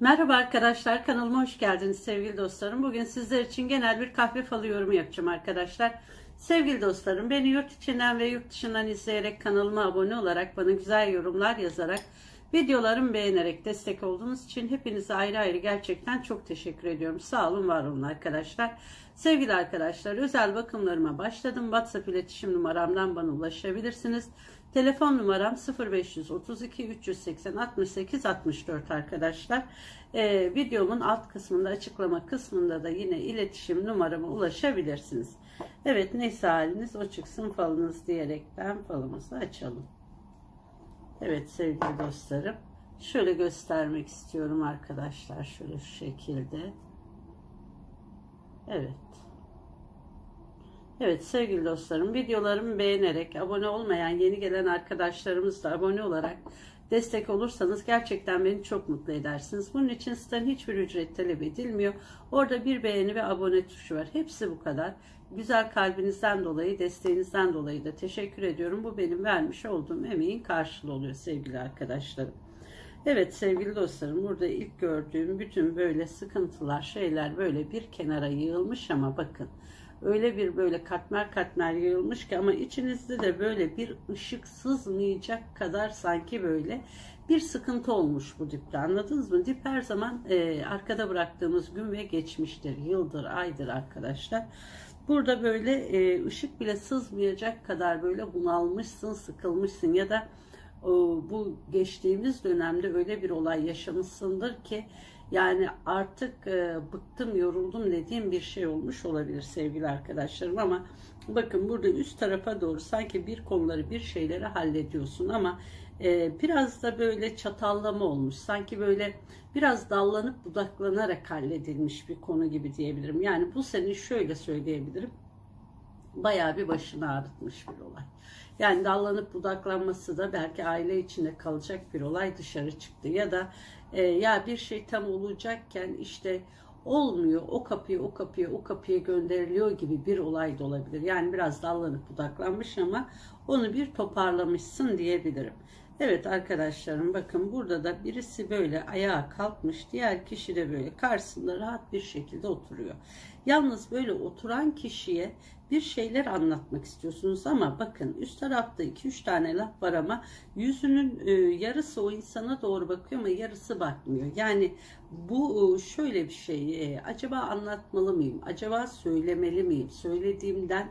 Merhaba arkadaşlar kanalıma hoş geldiniz sevgili dostlarım. Bugün sizler için genel bir kahve falı yorumu yapacağım arkadaşlar. Sevgili dostlarım beni yurt içinden ve yurt dışından izleyerek kanalıma abone olarak bana güzel yorumlar yazarak videolarımı beğenerek destek olduğunuz için hepinize ayrı ayrı gerçekten çok teşekkür ediyorum. Sağ olun var olun arkadaşlar. Sevgili arkadaşlar özel bakımlarıma başladım. WhatsApp iletişim numaramdan bana ulaşabilirsiniz. Telefon numaram 0532 380 68 64 arkadaşlar. Ee, videomun alt kısmında açıklama kısmında da yine iletişim numarama ulaşabilirsiniz. Evet neyse haliniz o çıksın falınız diyerekten falımızı açalım. Evet sevgili dostlarım. Şöyle göstermek istiyorum arkadaşlar. Şöyle şu şekilde. Evet. Evet sevgili dostlarım videolarımı beğenerek abone olmayan yeni gelen arkadaşlarımız da abone olarak destek olursanız gerçekten beni çok mutlu edersiniz. Bunun için sizden hiçbir ücret talep edilmiyor. Orada bir beğeni ve abone tuşu var. Hepsi bu kadar. Güzel kalbinizden dolayı, desteğinizden dolayı da teşekkür ediyorum. Bu benim vermiş olduğum emeğin karşılığı oluyor sevgili arkadaşlarım. Evet sevgili dostlarım burada ilk gördüğüm bütün böyle sıkıntılar şeyler böyle bir kenara yığılmış ama bakın öyle bir böyle katmer katmer yığılmış ki ama içinizde de böyle bir ışık sızmayacak kadar sanki böyle bir sıkıntı olmuş bu dipte anladınız mı? Dip her zaman e, arkada bıraktığımız gün ve geçmiştir, yıldır, aydır arkadaşlar. Burada böyle e, ışık bile sızmayacak kadar böyle bunalmışsın, sıkılmışsın ya da bu geçtiğimiz dönemde öyle bir olay yaşamışsındır ki yani artık e, bıktım, yoruldum dediğim bir şey olmuş olabilir sevgili arkadaşlarım ama bakın burada üst tarafa doğru sanki bir konuları, bir şeyleri hallediyorsun ama e, biraz da böyle çatallama olmuş. Sanki böyle biraz dallanıp budaklanarak halledilmiş bir konu gibi diyebilirim. Yani bu seni şöyle söyleyebilirim. Bayağı bir başını ağrıtmış bir olay. Yani dallanıp budaklanması da belki aile içinde kalacak bir olay dışarı çıktı. Ya da e, ya bir şey tam olacakken işte olmuyor o kapıya o kapıya o kapıya gönderiliyor gibi bir olay da olabilir. Yani biraz dallanıp budaklanmış ama onu bir toparlamışsın diyebilirim. Evet arkadaşlarım bakın burada da birisi böyle ayağa kalkmış diğer kişi de böyle karşısında rahat bir şekilde oturuyor. Yalnız böyle oturan kişiye bir şeyler anlatmak istiyorsunuz ama bakın üst tarafta 2-3 tane laf var ama yüzünün e, yarısı o insana doğru bakıyor ama yarısı bakmıyor. Yani bu e, şöyle bir şey e, acaba anlatmalı mıyım? Acaba söylemeli miyim? Söylediğimden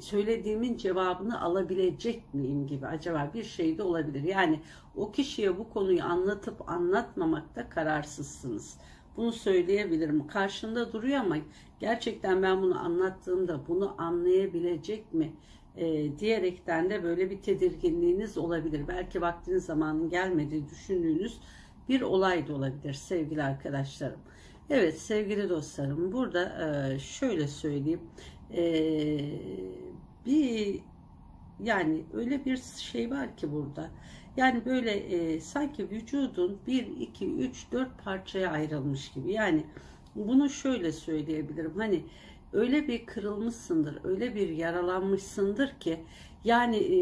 söylediğimin cevabını alabilecek miyim gibi acaba bir şey de olabilir. Yani o kişiye bu konuyu anlatıp anlatmamakta kararsızsınız. Bunu söyleyebilirim. Karşında duruyor ama gerçekten ben bunu anlattığımda bunu anlayabilecek mi e, diyerekten de böyle bir tedirginliğiniz olabilir. Belki vaktiniz zamanın gelmediği düşündüğünüz bir olay da olabilir sevgili arkadaşlarım. Evet sevgili dostlarım burada e, şöyle söyleyeyim. E, bir yani öyle bir şey var ki burada. Yani böyle e, sanki vücudun 1, 2, 3, 4 parçaya ayrılmış gibi. Yani bunu şöyle söyleyebilirim. Hani öyle bir kırılmışsındır, öyle bir yaralanmışsındır ki yani e,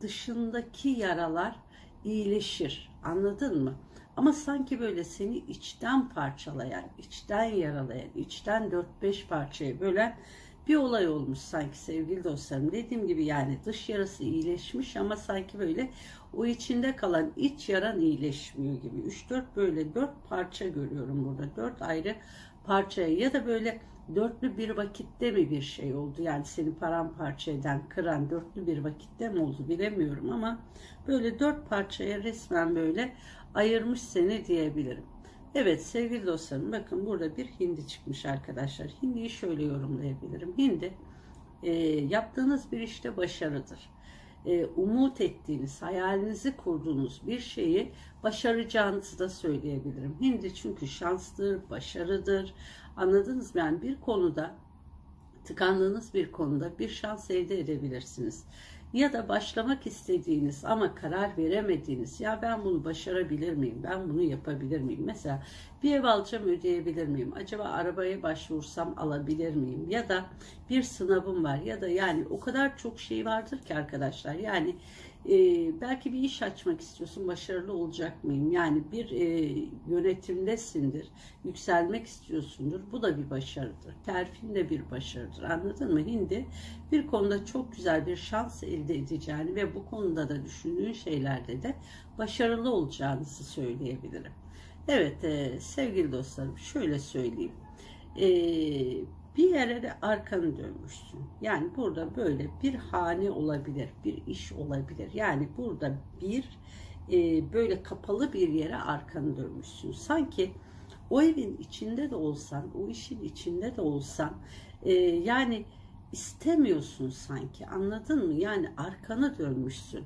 dışındaki yaralar iyileşir. Anladın mı? Ama sanki böyle seni içten parçalayan, içten yaralayan, içten 4-5 parçaya bölen bir olay olmuş sanki sevgili dostlarım. Dediğim gibi yani dış yarası iyileşmiş ama sanki böyle o içinde kalan iç yaran iyileşmiyor gibi. 3-4 böyle 4 parça görüyorum burada. 4 ayrı parçaya ya da böyle dörtlü bir vakitte mi bir şey oldu? Yani seni paramparça eden, kıran dörtlü bir vakitte mi oldu bilemiyorum ama böyle dört parçaya resmen böyle ayırmış seni diyebilirim. Evet sevgili dostlarım bakın burada bir hindi çıkmış arkadaşlar. Hindiyi şöyle yorumlayabilirim. Hindi e, yaptığınız bir işte başarıdır. E, umut ettiğiniz, hayalinizi kurduğunuz bir şeyi başaracağınızı da söyleyebilirim. Hindi çünkü şanstır, başarıdır. Anladınız mı? Yani bir konuda tıkandığınız bir konuda bir şans elde edebilirsiniz ya da başlamak istediğiniz ama karar veremediğiniz ya ben bunu başarabilir miyim? Ben bunu yapabilir miyim? Mesela bir ev alacağım ödeyebilir miyim? Acaba arabaya başvursam alabilir miyim? Ya da bir sınavım var ya da yani o kadar çok şey vardır ki arkadaşlar. Yani Ee, belki bir iş açmak istiyorsun, başarılı olacak mıyım? Yani bir e, yönetimdesindir, yükselmek istiyorsundur. Bu da bir başarıdır. Terfin de bir başarıdır. Anladın mı? Hindi bir konuda çok güzel bir şans elde edeceğini ve bu konuda da düşündüğün şeylerde de başarılı olacağınızı söyleyebilirim. Evet e, sevgili dostlarım şöyle söyleyeyim. E, bir yere de arkanı dönmüşsün. Yani burada böyle bir hane olabilir, bir iş olabilir. Yani burada bir e, böyle kapalı bir yere arkanı dönmüşsün. Sanki o evin içinde de olsan, o işin içinde de olsan, e, yani istemiyorsun sanki. Anladın mı? Yani arkana dönmüşsün.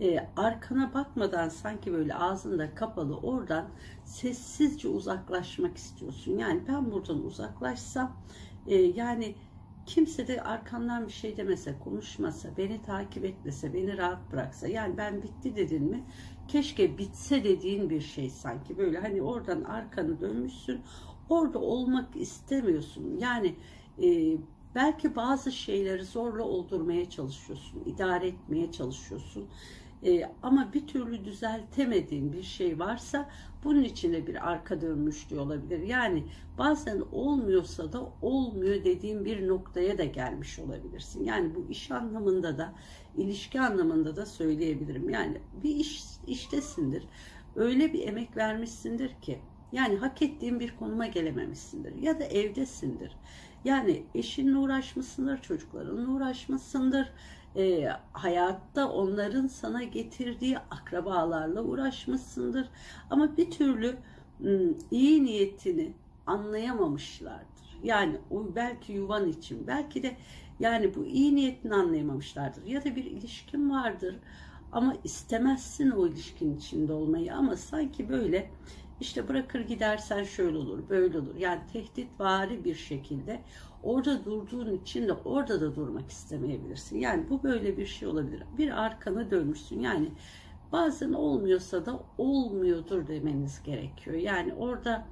E, arkana bakmadan sanki böyle ağzında kapalı oradan sessizce uzaklaşmak istiyorsun. Yani ben buradan uzaklaşsam e, yani kimse de arkamdan bir şey demese, konuşmasa, beni takip etmese, beni rahat bıraksa. Yani ben bitti dedin mi? Keşke bitse dediğin bir şey sanki. Böyle hani oradan arkanı dönmüşsün. Orada olmak istemiyorsun. Yani e, belki bazı şeyleri zorla oldurmaya çalışıyorsun. idare etmeye çalışıyorsun. E, ama bir türlü düzeltemediğin bir şey varsa bunun içinde bir arka dönmüşlüğü olabilir. Yani bazen olmuyorsa da olmuyor dediğin bir noktaya da gelmiş olabilirsin. Yani bu iş anlamında da ilişki anlamında da söyleyebilirim. Yani bir iş iştesindir. Öyle bir emek vermişsindir ki yani hak ettiğin bir konuma gelememişsindir ya da evdesindir. Yani eşinle uğraşmışsındır, çocuklarınla uğraşmışsındır e, hayatta onların sana getirdiği akrabalarla uğraşmışsındır. Ama bir türlü iyi niyetini anlayamamışlardır. Yani o belki yuvan için, belki de yani bu iyi niyetini anlayamamışlardır. Ya da bir ilişkin vardır ama istemezsin o ilişkin içinde olmayı ama sanki böyle işte bırakır gidersen şöyle olur, böyle olur. Yani tehditvari bir şekilde orada durduğun için de orada da durmak istemeyebilirsin. Yani bu böyle bir şey olabilir. Bir arkana dönmüşsün. Yani bazen olmuyorsa da olmuyordur demeniz gerekiyor. Yani orada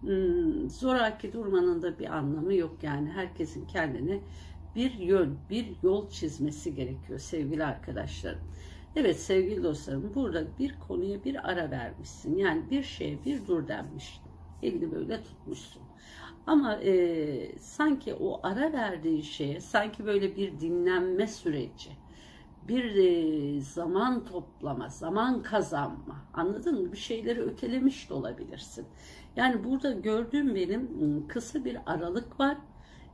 hmm, zoraki durmanın da bir anlamı yok. Yani herkesin kendine bir yön, bir yol çizmesi gerekiyor sevgili arkadaşlarım. Evet sevgili dostlarım burada bir konuya bir ara vermişsin. Yani bir şeye bir dur denmiş. Elini böyle tutmuşsun. Ama e, sanki o ara verdiğin şeye sanki böyle bir dinlenme süreci, bir e, zaman toplama, zaman kazanma. Anladın mı? Bir şeyleri ötelemiş de olabilirsin. Yani burada gördüğüm benim ıı, kısa bir aralık var.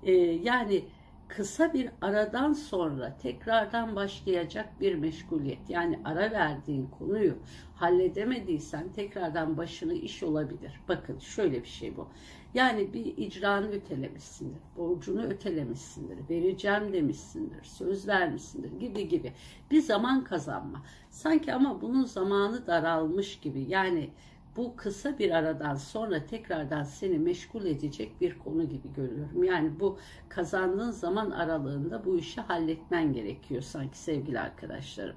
E, yani kısa bir aradan sonra tekrardan başlayacak bir meşguliyet. Yani ara verdiğin konuyu halledemediysen tekrardan başını iş olabilir. Bakın şöyle bir şey bu. Yani bir icranı ötelemişsindir, borcunu ötelemişsindir, vereceğim demişsindir, söz vermişsindir gibi gibi. Bir zaman kazanma. Sanki ama bunun zamanı daralmış gibi. Yani bu kısa bir aradan sonra tekrardan seni meşgul edecek bir konu gibi görüyorum. Yani bu kazandığın zaman aralığında bu işi halletmen gerekiyor sanki sevgili arkadaşlarım.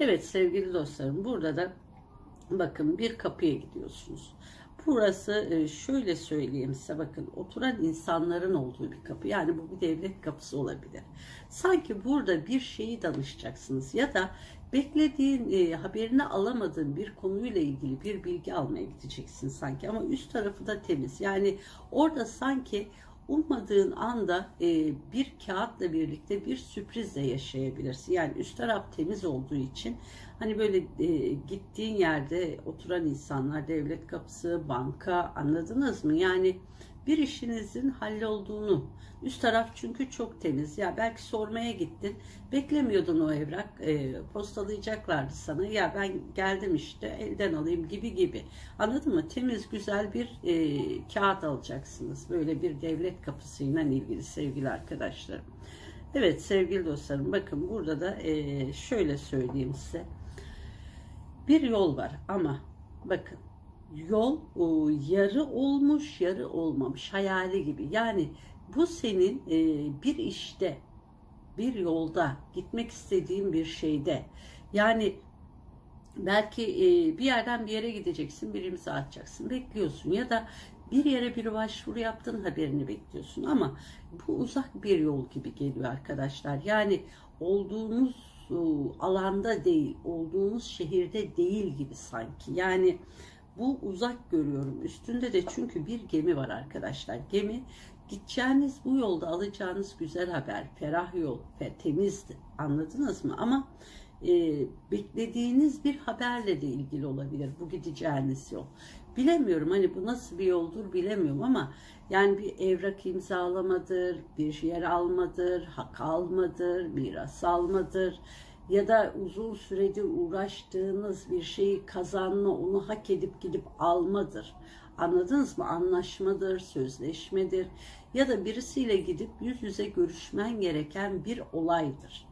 Evet sevgili dostlarım burada da bakın bir kapıya gidiyorsunuz. Burası e, şöyle söyleyeyim size bakın oturan insanların olduğu bir kapı. Yani bu bir devlet kapısı olabilir. Sanki burada bir şeyi danışacaksınız ya da beklediğin, e, haberini alamadığın bir konuyla ilgili bir bilgi almaya gideceksin sanki. Ama üst tarafı da temiz. Yani orada sanki ummadığın anda e, bir kağıtla birlikte bir sürprizle yaşayabilirsin. Yani üst taraf temiz olduğu için hani böyle e, gittiğin yerde oturan insanlar, devlet kapısı, banka anladınız mı? Yani bir işinizin hallolduğunu. Üst taraf çünkü çok temiz. Ya belki sormaya gittin. Beklemiyordun o evrak. E, postalayacaklardı sana. Ya ben geldim işte elden alayım gibi gibi. Anladın mı? Temiz güzel bir e, kağıt alacaksınız. Böyle bir devlet kapısıyla ilgili sevgili arkadaşlarım. Evet sevgili dostlarım bakın burada da e, şöyle söyleyeyim size. Bir yol var ama bakın yol o, yarı olmuş yarı olmamış hayali gibi. Yani bu senin e, bir işte bir yolda gitmek istediğin bir şeyde yani belki e, bir yerden bir yere gideceksin bir imza atacaksın bekliyorsun ya da bir yere bir başvuru yaptın haberini bekliyorsun ama bu uzak bir yol gibi geliyor arkadaşlar. Yani olduğunuz e, alanda değil, olduğunuz şehirde değil gibi sanki. Yani bu uzak görüyorum. Üstünde de çünkü bir gemi var arkadaşlar. Gemi gideceğiniz bu yolda alacağınız güzel haber, ferah yol ve temizdi. Anladınız mı? Ama e, beklediğiniz bir haberle de ilgili olabilir bu gideceğiniz yol. Bilemiyorum hani bu nasıl bir yoldur bilemiyorum ama yani bir evrak imzalamadır, bir yer almadır, hak almadır, miras almadır ya da uzun süredir uğraştığınız bir şeyi kazanma, onu hak edip gidip almadır. Anladınız mı? Anlaşmadır, sözleşmedir ya da birisiyle gidip yüz yüze görüşmen gereken bir olaydır.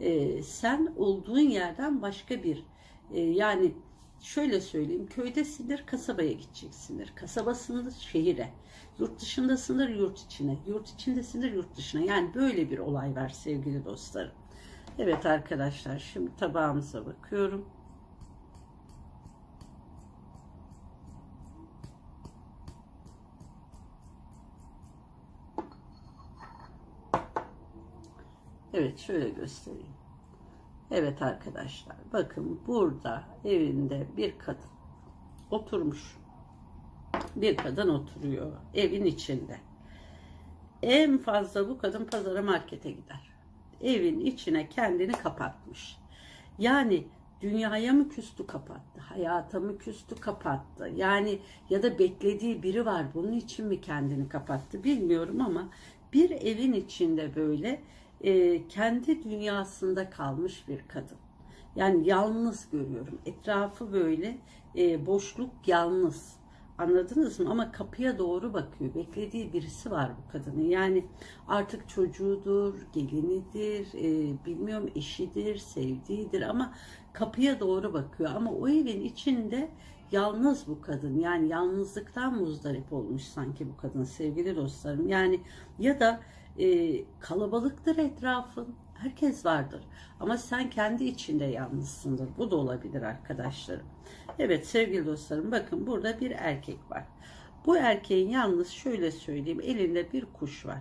Ee, sen olduğun yerden başka bir e, yani şöyle söyleyeyim köydesindir kasabaya gideceksindir. Kasabasındır şehire. Yurt dışındasındır yurt içine. Yurt içindesindir yurt dışına. Yani böyle bir olay var sevgili dostlarım. Evet arkadaşlar şimdi tabağımıza bakıyorum. Evet şöyle göstereyim. Evet arkadaşlar bakın burada evinde bir kadın oturmuş. Bir kadın oturuyor evin içinde. En fazla bu kadın pazara markete gider. Evin içine kendini kapatmış. Yani dünyaya mı küstü kapattı, hayata mı küstü kapattı. Yani ya da beklediği biri var bunun için mi kendini kapattı bilmiyorum ama bir evin içinde böyle e, kendi dünyasında kalmış bir kadın. Yani yalnız görüyorum. Etrafı böyle e, boşluk yalnız. Anladınız mı? Ama kapıya doğru bakıyor. Beklediği birisi var bu kadının. Yani artık çocuğudur, gelinidir, e, bilmiyorum eşidir, sevdiğidir ama kapıya doğru bakıyor. Ama o evin içinde yalnız bu kadın. Yani yalnızlıktan muzdarip olmuş sanki bu kadın sevgili dostlarım. Yani ya da e, kalabalıktır etrafın. Herkes vardır. Ama sen kendi içinde yalnızsındır. Bu da olabilir arkadaşlarım. Evet sevgili dostlarım bakın burada bir erkek var. Bu erkeğin yalnız şöyle söyleyeyim elinde bir kuş var.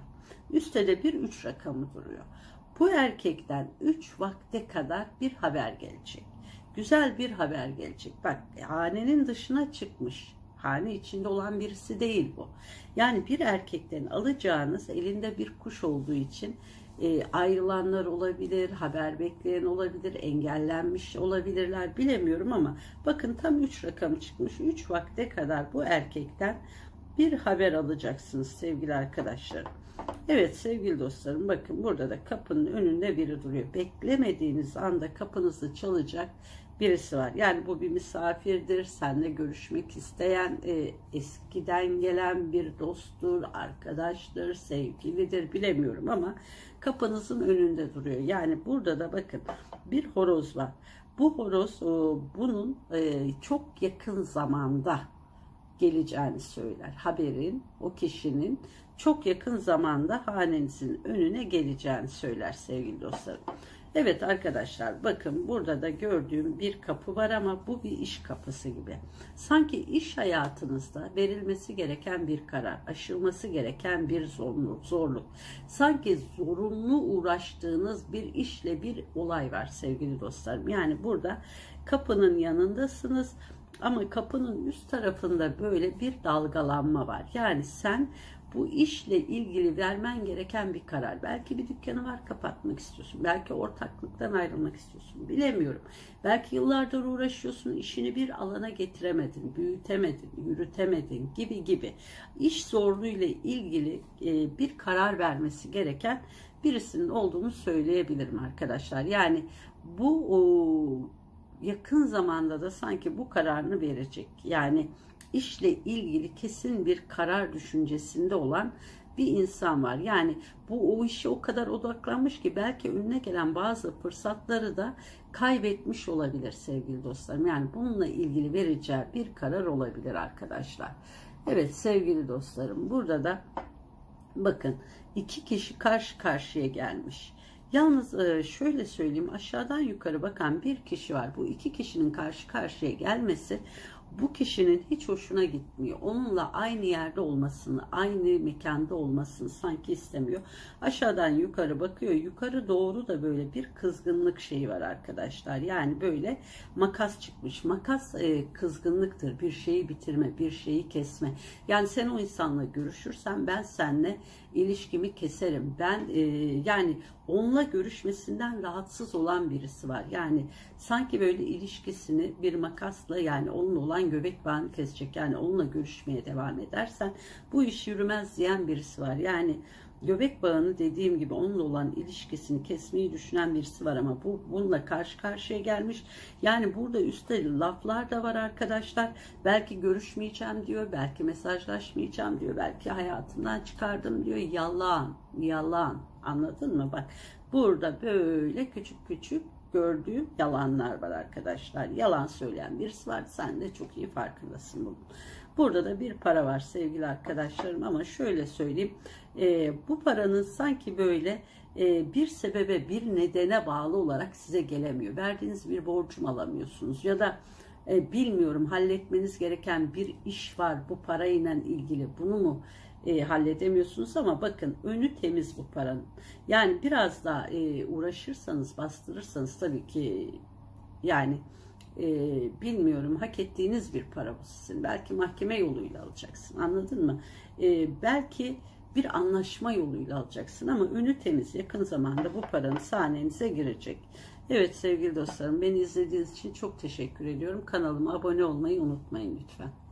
Üstte de bir üç rakamı duruyor. Bu erkekten üç vakte kadar bir haber gelecek. Güzel bir haber gelecek. Bak hanenin dışına çıkmış hane içinde olan birisi değil bu. Yani bir erkekten alacağınız elinde bir kuş olduğu için e, ayrılanlar olabilir, haber bekleyen olabilir, engellenmiş olabilirler bilemiyorum ama bakın tam 3 rakam çıkmış. 3 vakte kadar bu erkekten bir haber alacaksınız sevgili arkadaşlarım. Evet sevgili dostlarım bakın burada da kapının önünde biri duruyor. Beklemediğiniz anda kapınızı çalacak birisi var. Yani bu bir misafirdir, seninle görüşmek isteyen, e, eskiden gelen bir dosttur, arkadaştır, sevgilidir bilemiyorum ama kapınızın önünde duruyor. Yani burada da bakın bir horoz var. Bu horoz o, bunun e, çok yakın zamanda geleceğini söyler. Haberin o kişinin çok yakın zamanda hanenizin önüne geleceğini söyler sevgili dostlarım. Evet arkadaşlar bakın burada da gördüğüm bir kapı var ama bu bir iş kapısı gibi. Sanki iş hayatınızda verilmesi gereken bir karar, aşılması gereken bir zorluk, zorluk. Sanki zorunlu uğraştığınız bir işle bir olay var sevgili dostlarım. Yani burada kapının yanındasınız ama kapının üst tarafında böyle bir dalgalanma var. Yani sen bu işle ilgili vermen gereken bir karar. Belki bir dükkanı var kapatmak istiyorsun. Belki ortaklıktan ayrılmak istiyorsun. Bilemiyorum. Belki yıllardır uğraşıyorsun. işini bir alana getiremedin, büyütemedin, yürütemedin gibi gibi. İş zorluğuyla ilgili e, bir karar vermesi gereken birisinin olduğunu söyleyebilirim arkadaşlar. Yani bu yakın zamanda da sanki bu kararını verecek. Yani işle ilgili kesin bir karar düşüncesinde olan bir insan var. Yani bu o işe o kadar odaklanmış ki belki önüne gelen bazı fırsatları da kaybetmiş olabilir sevgili dostlarım. Yani bununla ilgili vereceği bir karar olabilir arkadaşlar. Evet sevgili dostlarım burada da bakın iki kişi karşı karşıya gelmiş. Yalnız e, şöyle söyleyeyim aşağıdan yukarı bakan bir kişi var. Bu iki kişinin karşı karşıya gelmesi bu kişinin hiç hoşuna gitmiyor. Onunla aynı yerde olmasını, aynı mekanda olmasını sanki istemiyor. Aşağıdan yukarı bakıyor. Yukarı doğru da böyle bir kızgınlık şeyi var arkadaşlar. Yani böyle makas çıkmış. Makas e, kızgınlıktır. Bir şeyi bitirme, bir şeyi kesme. Yani sen o insanla görüşürsen ben seninle ilişkimi keserim. Ben e, yani onunla görüşmesinden rahatsız olan birisi var. Yani sanki böyle ilişkisini bir makasla yani onunla olan göbek bağını kesecek. Yani onunla görüşmeye devam edersen bu iş yürümez diyen birisi var. Yani göbek bağını dediğim gibi onunla olan ilişkisini kesmeyi düşünen birisi var ama bu bununla karşı karşıya gelmiş. Yani burada üstte laflar da var arkadaşlar. Belki görüşmeyeceğim diyor, belki mesajlaşmayacağım diyor, belki hayatımdan çıkardım diyor. Yalan, yalan. Anladın mı? Bak burada böyle küçük küçük gördüğüm yalanlar var arkadaşlar. Yalan söyleyen birisi var. Sen de çok iyi farkındasın bunun. Burada da bir para var sevgili arkadaşlarım ama şöyle söyleyeyim. E, bu paranın sanki böyle e, bir sebebe bir nedene bağlı olarak size gelemiyor. Verdiğiniz bir borcum alamıyorsunuz ya da e, bilmiyorum halletmeniz gereken bir iş var bu parayla ilgili bunu mu e, halledemiyorsunuz ama bakın önü temiz bu paranın. Yani biraz daha e, uğraşırsanız bastırırsanız tabii ki yani e, bilmiyorum hak ettiğiniz bir para bu sizin. Belki mahkeme yoluyla alacaksın anladın mı? E, belki bir anlaşma yoluyla alacaksın ama önü temiz yakın zamanda bu paranın sahnenize girecek. Evet sevgili dostlarım beni izlediğiniz için çok teşekkür ediyorum. Kanalıma abone olmayı unutmayın lütfen.